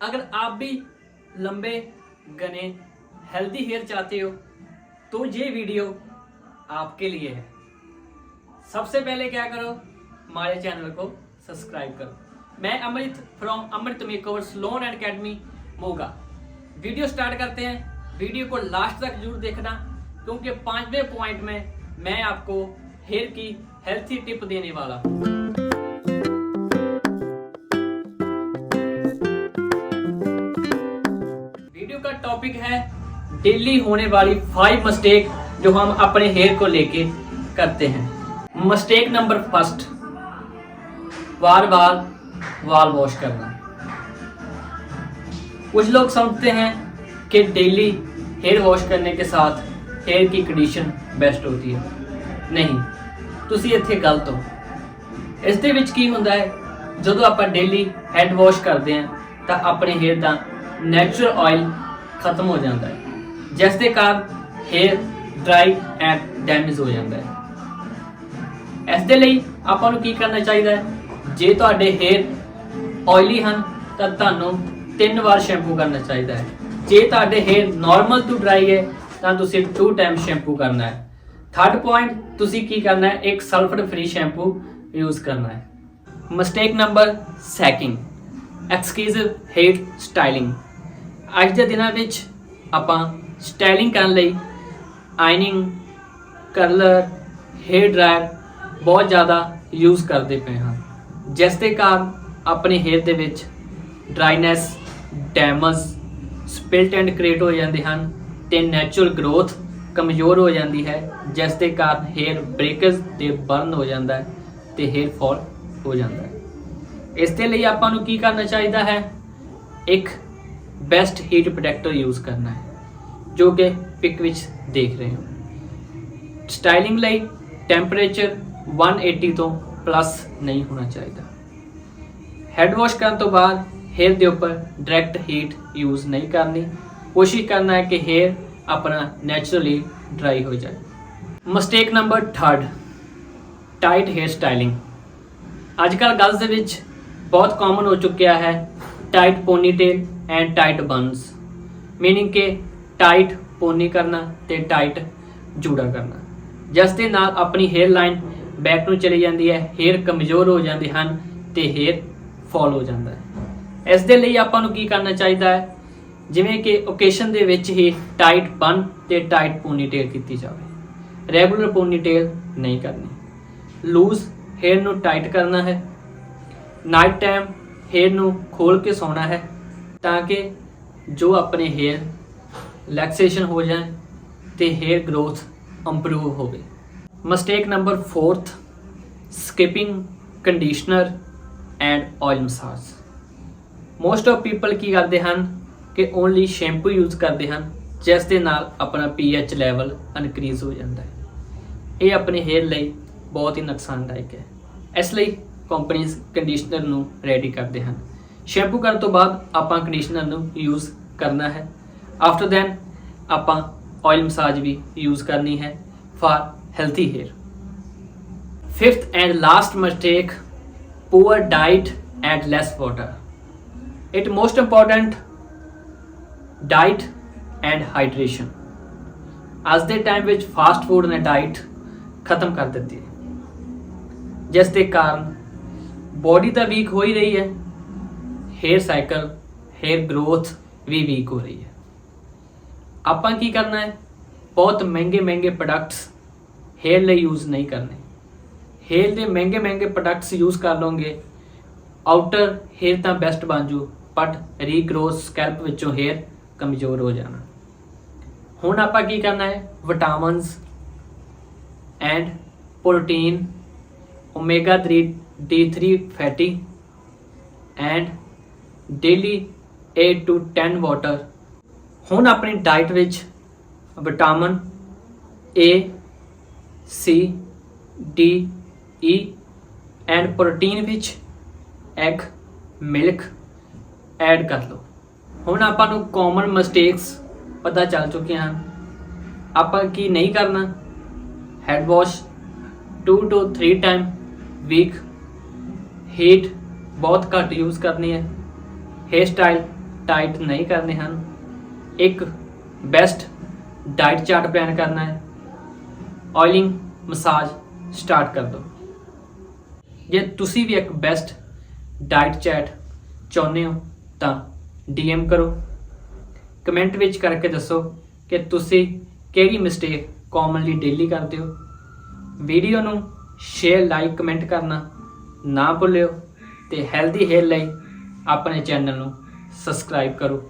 अगर आप भी लंबे, घने हेल्दी हेयर चाहते हो तो ये वीडियो आपके लिए है। सबसे पहले क्या करो, हमारे चैनल को सब्सक्राइब करो। मैं Amrit from Amrit makeover salon and academy Moga video start करते हैं। वीडियो को लास्ट तक ज़रूर देखना, क्योंकि पाँचवें पॉइंट में मैं आपको हेयर की हेल्थी टिप देने वाला हूँ। वीडियो का टॉपिक है डेली होने वाली फाइव मिस्टेक जो हम अपने हेयर को लेके करते हैं मिस्टेक नंबर फर्स्ट बार बार वाल वॉश करना कुछ लोग समझते हैं कि डेली हेयर वॉश करने के साथ हेयर की ਕੰਡੀਸ਼ਨ ਬੈਸਟ ਹੁੰਦੀ ਹੈ ਨਹੀਂ ਤੁਸੀਂ ਇੱਥੇ ਗਲਤ ਹੋ ਇਸ ਦੇ ਵਿੱਚ ਕੀ ਹੁੰਦਾ ਹੈ ਜਦੋਂ ਆਪਾਂ ਡੇਲੀ ਹੈਡ ਵਾਸ਼ ਕਰਦੇ ਹਾਂ ਤਾਂ ਆਪਣੇ ਹੇਅਰ ਦਾ ਨੈਚੁਰਲ ਆਇਲ ਖਤਮ ਹੋ ਜਾਂਦਾ ਹੈ ਜਿਸ ਦੇ ਕਾਰਨ ਹੇਅਰ ਡਰਾਈ ਐਂਡ ਡੈਮੇਜ ਹੋ ਜਾਂਦਾ ਹੈ। ਇਸ ਦੇ ਲਈ ਆਪਾਂ ਨੂੰ ਕੀ ਕਰਨਾ ਚਾਹੀਦਾ ਹੈ? ਜੇ ਤੁਹਾਡੇ ਹੇਅਰ ਆਇਲੀ ਹਨ, ਤਾਂ ਤੁਹਾਨੂੰ ਤਿੰਨ ਵਾਰ ਸ਼ੈਂਪੂ ਕਰਨਾ ਚਾਹੀਦਾ ਹੈ। ਜੇ ਤੁਹਾਡੇ ਹੇਅਰ ਨਾਰਮਲ ਟੂ ਡਰਾਈ ਹੈ, ਤਾਂ ਤੁਸੀਂ ਟੂ ਟਾਈਮ ਸ਼ੈਂਪੂ ਕਰਨਾ ਹੈ। ਥਰਡ ਪੁਆਇੰਟ ਤੁਸੀਂ ਕੀ ਕਰਨਾ ਹੈ? ਇੱਕ ਸਲਫਰ ਫ੍ਰੀ ਸ਼ੈਂਪੂ ਯੂਜ਼ ਕਰਨਾ ਹੈ। Mistake number second excessive hair styling ਅੱਜ ਦੇ ਦਿਨਾਂ ਵਿੱਚ ਆਪਾਂ ਸਟਾਈਲਿੰਗ ਕਰਨ ਲਈ ਆਈਨਿੰਗ, ਕਰਲਰ, ਹੇਅਰ ਡਰਾਇਰ ਬਹੁਤ ਜ਼ਿਆਦਾ ਯੂਜ਼ ਕਰਦੇ ਪਏ ਹਾਂ। ਜਿਸ ਦੇ ਕਾਰਨ ਆਪਣੇ ਹੇਅਰ ਦੇ ਵਿੱਚ dryness damage split end create ਹੋ ਜਾਂਦੇ ਹਨ ਤੇ ਨੈਚੁਰਲ ਗਰੋਥ ਕਮਜ਼ੋਰ ਹੋ ਜਾਂਦੀ ਹੈ, ਜਿਸ ਦੇ ਕਾਰਨ ਹੇਅਰ ਬ੍ਰੇਕੇਜ ਤੇ ਬਰਨ ਹੋ ਜਾਂਦਾ ਹੈ ਤੇ ਹੇਅਰ ਫਾਲ ਹੋ ਜਾਂਦਾ ਹੈ। ਇਸ ਦੇ ਲਈ ਆਪਾਂ ਨੂੰ ਕੀ ਕਰਨਾ ਚਾਹੀਦਾ ਹੈ? ਇੱਕ ਬੈਸਟ ਹੀਟ ਪ੍ਰੋਟੈਕਟਰ ਯੂਜ਼ ਕਰਨਾ ਹੈ, ਜੋ ਕਿ ਪਿਕ ਵਿੱਚ ਦੇਖ ਰਹੇ ਹੋ। ਸਟਾਈਲਿੰਗ ਲਈ ਟੈਂਪਰੇਚਰ 180 ਤੋਂ ਪਲੱਸ ਨਹੀਂ ਹੋਣਾ ਚਾਹੀਦਾ। ਹੈਡ ਵਾਸ਼ ਕਰਨ ਤੋਂ ਬਾਅਦ ਹੇਅਰ ਦੇ ਉੱਪਰ ਡਾਇਰੈਕਟ ਹੀਟ ਯੂਜ਼ ਨਹੀਂ ਕਰਨੀ। ਕੋਸ਼ਿਸ਼ ਕਰਨਾ ਹੈ ਕਿ ਹੇਅਰ ਆਪਣਾ ਨੈਚੁਰਲੀ ਡਰਾਈ ਹੋ ਜਾਏ। Mistake number 3 tight hair styling ਅੱਜ ਕੱਲ੍ਹ ਗਰਲਸ ਦੇ ਵਿੱਚ ਬਹੁਤ ਕਾਮਨ ਹੋ ਚੁੱਕਿਆ ਹੈ tight ponytail and tight buns meaning ਕਿ ਟਾਈਟ ਪੋਨੀ ਕਰਨਾ ਤੇ ਟਾਈਟ ਜੂੜਾ ਕਰਨਾ। ਜਿਸ ਦੇ ਨਾਲ ਆਪਣੀ ਹੇਅਰ ਲਾਈਨ ਬੈਕ ਨੂੰ ਚਲੀ ਜਾਂਦੀ ਹੈ ਹੇਅਰ ਕਮਜ਼ੋਰ ਹੋ ਜਾਂਦੇ ਹਨ ਤੇ ਹੇਅਰ ਫਾਲ ਹੋ ਜਾਂਦਾ ਹੈ। ਇਸ ਦੇ ਲਈ ਆਪਾਂ ਨੂੰ ਕੀ ਕਰਨਾ ਚਾਹੀਦਾ ਹੈ? ਜਿਵੇਂ ਕਿ ਓਕੇਸ਼ਨ ਦੇ ਵਿੱਚ ਹੀ ਟਾਈਟ ਬਨ ਤੇ ਟਾਈਟ ਪੋਨੀਟੇਲ ਕੀਤੀ ਜਾਵੇ। ਰੈਗੂਲਰ ਪੋਨੀਟੇਲ ਨਹੀਂ ਕਰਨੀ। ਲੂਜ਼ ਹੇਅਰ ਨੂੰ ਟਾਈਟ ਕਰਨਾ ਹੈ। ਨਾਈਟ ਟਾਈਮ ਹੇਅਰ ਨੂੰ ਖੋਲ ਕੇ ਸੌਣਾ ਹੈ ਤਾਂ ਕਿ ਜੋ ਆਪਣੇ ਹੇਅਰ ਰਿਲੈਕਸੇਸ਼ਨ ਹੋ ਜਾਏ ਤੇ ਹੇਅਰ ਗਰੋਥ ਇੰਪਰੂਵ ਹੋਵੇ। Mistake number 4th skipping conditioner and oil massage most of people ਕੀ ਕਰਦੇ ਹਨ ਕਿ ਓਨਲੀ ਸ਼ੈਂਪੂ ਯੂਜ਼ ਕਰਦੇ ਹਨ, ਜਿਸ ਦੇ ਨਾਲ ਆਪਣਾ pH ਲੈਵਲ ਇਨਕਰੀਜ਼ ਹੋ ਜਾਂਦਾ ਹੈ। ਇਹ ਆਪਣੇ ਹੇਅਰ ਲਈ ਬਹੁਤ ਹੀ ਨੁਕਸਾਨਦਾਇਕ ਹੈ। ਇਸ ਲਈ ਕੰਪਨੀਆਂ ਕੰਡੀਸ਼ਨਰ ਨੂੰ ਰੈਡੀ ਕਰਦੇ ਹਨ। ਸ਼ੈਂਪੂ ਕਰਨ ਤੋਂ ਬਾਅਦ ਆਪਾਂ ਕੰਡੀਸ਼ਨਰ ਨੂੰ ਯੂਜ਼ ਕਰਨਾ ਹੈ। ਆਫਟਰ ਦੈਨ ਆਪਾਂ ਆਇਲ ਮਸਾਜ ਵੀ ਯੂਜ਼ ਕਰਨੀ ਹੈ for healthy hair fifth and last mistake poor diet and less water it most important diet and hydration ਅੱਜ ਦੇ ਟਾਈਮ ਵਿੱਚ ਫਾਸਟ ਫੂਡ ਨੇ ਡਾਈਟ ਖਤਮ ਕਰ ਦਿੱਤੀ। ਹੈ ਜਿਸ ਦੇ ਕਾਰਨ ਬੋਡੀ ਤਾਂ ਵੀਕ ਹੋ ਹੀ ਰਹੀ ਹੈ। ਹੇਅਰ ਸਾਈਕਲ ਹੇਅਰ ਗਰੋਥ ਵੀ ਵੀਕ ਹੋ ਰਹੀ ਹੈ। ਆਪਾਂ ਕੀ ਕਰਨਾ ਹੈ? ਬਹੁਤ ਮਹਿੰਗੇ ਮਹਿੰਗੇ ਪ੍ਰੋਡਕਟਸ ਹੇਅਰ ਲਈ ਯੂਜ਼ ਨਹੀਂ ਕਰਨੇ। ਹੇਅਰ ਦੇ ਮਹਿੰਗੇ ਮਹਿੰਗੇ ਪ੍ਰੋਡਕਟਸ ਯੂਜ਼ ਕਰ ਲਓਗੇ। ਆਊਟਰ ਹੇਅਰ ਤਾਂ ਬੈਸਟ ਬਣ ਜੂ ਬਟ ਰੀਗਰੋਥ ਸਕੈਲਪ ਵਿੱਚੋਂ ਹੇਅਰ ਕਮਜ਼ੋਰ ਹੋ ਜਾਣਾ। ਹੁਣ ਆਪਾਂ ਕੀ ਕਰਨਾ ਹੈ? Vitamins and protein omega 3 D3 fatty and daily 8 to 10 water ਹੁਣ ਆਪਣੀ ਡਾਈਟ ਵਿੱਚ vitamin A, C, D E and protein ਵਿੱਚ ਐਗ ਮਿਲਕ ਐਡ ਕਰ ਲਓ। ਹੁਣ ਆਪਾਂ ਨੂੰ ਕਾਮਨ ਮਿਸਟੇਕਸ ਪਤਾ ਚੱਲ ਚੁੱਕੇ ਹਨ। ਆਪਾਂ ਕੀ ਨਹੀਂ ਕਰਨਾ? ਹੈਡ ਵਾਸ਼ 2 ਤੋਂ 3 ਟਾਈਮ ਵੀਕ ਹੀਟ ਬਹੁਤ ਘੱਟ ਯੂਜ਼ ਕਰਨੀ ਹੈ। ਹੇਅਰ ਸਟਾਈਲ ਟਾਈਟ ਨਹੀਂ ਕਰਨੇ ਹਨ। ਇੱਕ ਬੈਸਟ ਡਾਈਟ ਚਾਰਟ ਪਲਾਨ ਕਰਨਾ ਹੈ। ਆਇਲਿੰਗ ਮਸਾਜ ਸਟਾਰਟ ਕਰ ਦਿਓ। ਜੇ ਤੁਸੀਂ ਵੀ ਇੱਕ ਬੈਸਟ ਡਾਈਟ ਚਾਰਟ ਚਾਹੁੰਦੇ ਹੋ, ਤਾਂ ਡੀਐਮ ਕਰੋ। ਕਮੈਂਟ ਵਿੱਚ ਕਰਕੇ ਦੱਸੋ ਕਿ ਤੁਸੀਂ ਕਿਹੜੀ ਮਿਸਟੇਕ ਕਾਮਨਲੀ ਡੇਲੀ ਕਰਦੇ ਹੋ। ਵੀਡੀਓ ਨੂੰ ਸ਼ੇਅਰ ਲਾਈਕ ਕਮੈਂਟ ਕਰਨਾ ਨਾ ਭੁੱਲਿਓ ਤੇ ਹੈਲਦੀ ਹੇਲ ਲਈ ਆਪਣੇ ਚੈਨਲ ਨੂੰ ਸਬਸਕ੍ਰਾਈਬ ਕਰੋ।